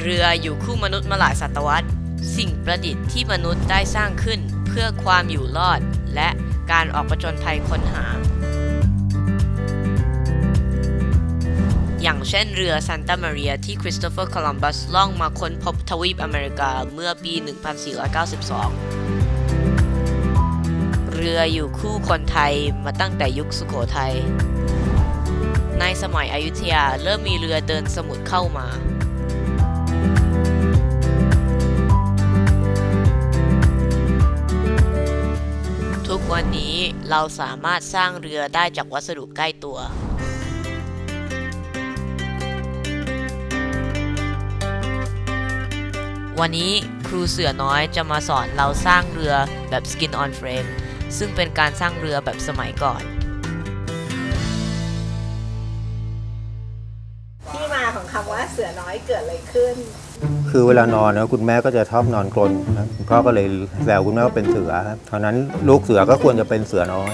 เรืออยู่คู่มนุษย์มาหลายศตวรรษ สิ่งประดิษฐ์ที่มนุษย์ได้สร้างขึ้นเพื่อความอยู่รอด และการออกประจนภัยค้นหา อย่างเช่นเรือซันตามาเรียที่คริสโตเฟอร์โคลัมบัสล่องมาค้นพบทวีปอเมริกาเมื่อปี 1492 เรืออยู่คู่คนไทยมาตั้งแต่ยุคสุโขทัยในสมัยอยุธยาเริ่มมีเรือเดินสมุทรเข้ามา เราสามารถสร้างเรือได้จากวัสดุใกล้ตัว วันนี้ครูเสือน้อยจะมาสอนเราสร้างเรือแบบ skin on frame ซึ่งเป็นการสร้างเรือแบบสมัยก่อน คำว่าเสือน้อยเกิดอะไรขึ้น คือเวลานอนนะคุณแม่ก็จะชอบนอนกลนนะคุณพ่อก็เลยแซวคุณแม่ว่าเป็นเสือครับเพรานั้นลูกเสือก็ควรจะเป็นเสือน้อย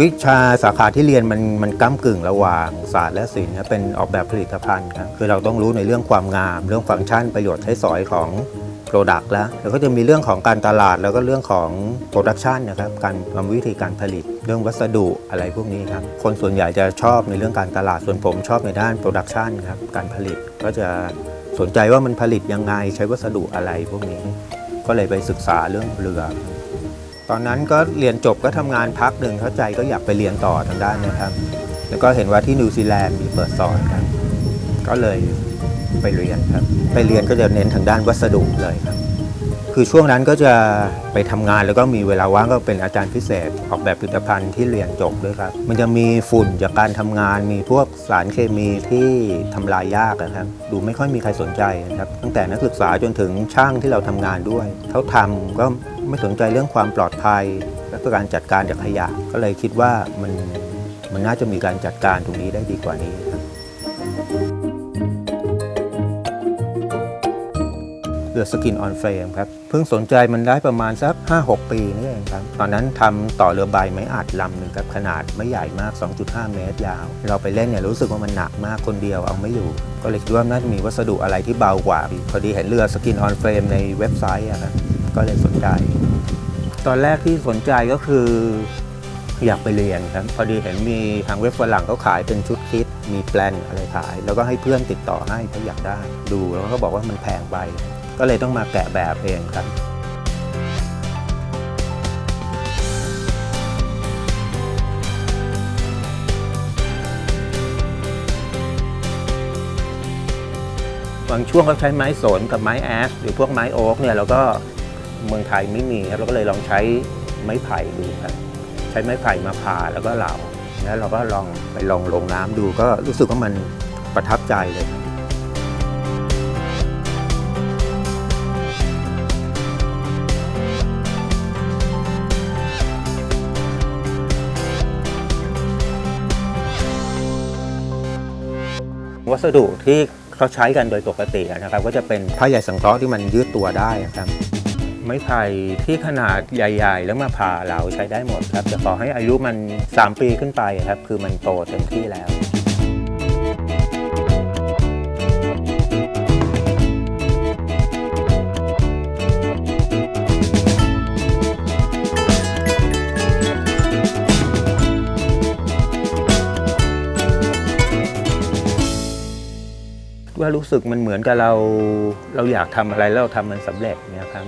วิชาสาขาที่เรียนมันมันก้ากึ่งระหว่างศาสตร์และศิลป์นะเป็นออกแบบผลิตภัณฑ์ครับคือเราต้องรู้ในเรื่องความงาม เรื่องฟังก์ชันประโยชน์ใช้สอยของโปรดักต์แล้วแล้วก็จะมีเรื่องของการตลาดแล้วก็เรื่องของโปรดักชันนะครับการกรรมวิธีการผลิต เรื่องวัสดุอะไรพวกนี้ครับคนส่วนใหญ่จะชอบในเรื่องการตลาดส่วนผมชอบในด้านโปรดักชันครับการผลิตก็จะสนใจว่ามันผลิตยังไงใช้วัสดุอะไรพวกนี้ ก็เลยไปศึกษาเรื่องเรือ ตอนนั้นก็เรียนจบก็ทำงานพักหนึ่งเข้าใจก็อยากไปเรียนต่อทางด้านนะครับ แล้วก็เห็นว่าที่นิวซีแลนด์มีเปิดสอนครับก็เลยไปเรียนครับ ไปเรียนก็จะเน้นทางด้านวัสดุเลยครับ คือช่วงนั้นก็จะไปทำงานแล้วก็มีเวลาว่างก็เป็นอาจารย์พิเศษ ออกแบบผลิตภัณฑ์ที่เรียนจบด้วยครับ มันจะมีฝุ่นจากการทำงาน มีพวกสารเคมีที่ทำลายยากนะครับ ดูไม่ค่อยมีใครสนใจนะครับ ตั้งแต่นักศึกษาจนถึงช่างที่เราทำงานด้วยเขาทำก็ไม่สนใจเรื่องความปลอดภัย และก็การจัดการจากขยะ ก็เลยคิดว่ามันมันน่าจะมีการจัดการตรงนี้ได้ดีกว่านี้ครับ เรือสกินออนเฟรมครับ เพิ่งสนใจมันได้ประมาณสัก 5-6 ปีนี่เองครับ ตอนนั้นทำต่อเรือใบไม้อัดลำหนึ่งครับ ขนาดไม่ใหญ่มาก 2.5 เมตรยาว เราไปเล่นเนี่ยรู้สึกว่ามันหนักมากคนเดียวเอาไม่อยู่ ก็เลยคิดว่าน่าจะมีวัสดุอะไรที่เบากว่า พอดีเห็นเรือสกินออนเฟรมในเว็บไซต์อะครับ ก็เลยสนใจ ตอนแรกที่สนใจก็คืออยากไปเรียนครับ พอดีเห็นมีทางเว็บฝรั่งเขาขายเป็นชุดคิด มีแปลนอะไรขาย แล้วก็ให้เพื่อนติดต่อให้เขาอยากได้ ดูแล้วก็บอกว่ามันแพงไป ก็เลยต้องมาแกะแบบเองครับบางช่วงเขาใช้ไม้สนกับไม้แอสหรือพวกไม้โอ๊กเนี่ยเราก็เมืองไทยไม่มีครับเราก็เลยลองใช้ไม้ไผ่ดูครับใช้ไม้ไผ่มาผ่าแล้วก็เหลาแล้วเราก็ลองไปลองลงน้ำดูก็รู้สึกว่ามันประทับใจเลย วัสดุที่เขาใช้กันโดยปกตินะครับ ก็จะเป็นผ้าใยสังเคราะห์ที่มันยืดตัวได้ครับไม้ไผ่ที่ขนาดใหญ่ ๆ แล้วมาผ่าเหลาใช้ได้หมดครับแต่ขอให้อายุมัน 3 ปีขึ้นไปครับคือมันโตเต็มที่แล้ว รู้สึกมันเหมือนกับเราเราอยากทำอะไรแล้วเราทำมันสำเร็จเนี่ยครับ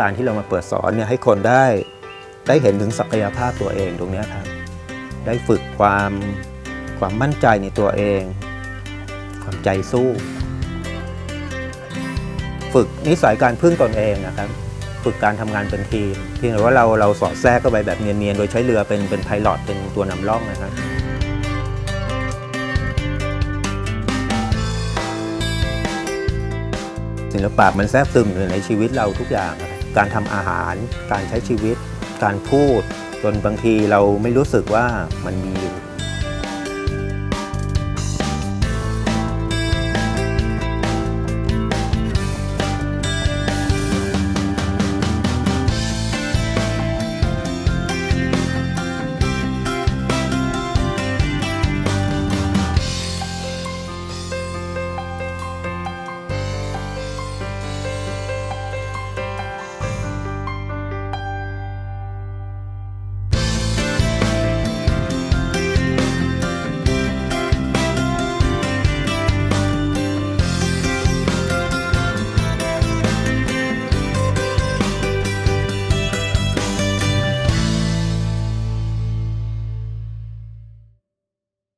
การที่เรามาเปิดสอนเนี่ยให้คนได้ได้เห็นถึงศักยภาพตัวเองตรงนี้ครับ ได้ฝึกความความมั่นใจในตัวเอง ความใจสู้ ฝึกนิสัยการพึ่งตนเองนะครับ ฝึกการทำงานเป็นทีม เพียงแต่ว่าเราเราสอดแทรกเข้าไปแบบเนียนๆ โดยใช้เรือเป็นเป็นไพลอตเป็นตัวนำร่องนะครับ ศิลปะมันแทรกซึมอยู่ในชีวิตเราทุกอย่าง การทำอาหาร การใช้ชีวิต การพูด จนบางทีเราไม่รู้สึกว่ามันมีอยู่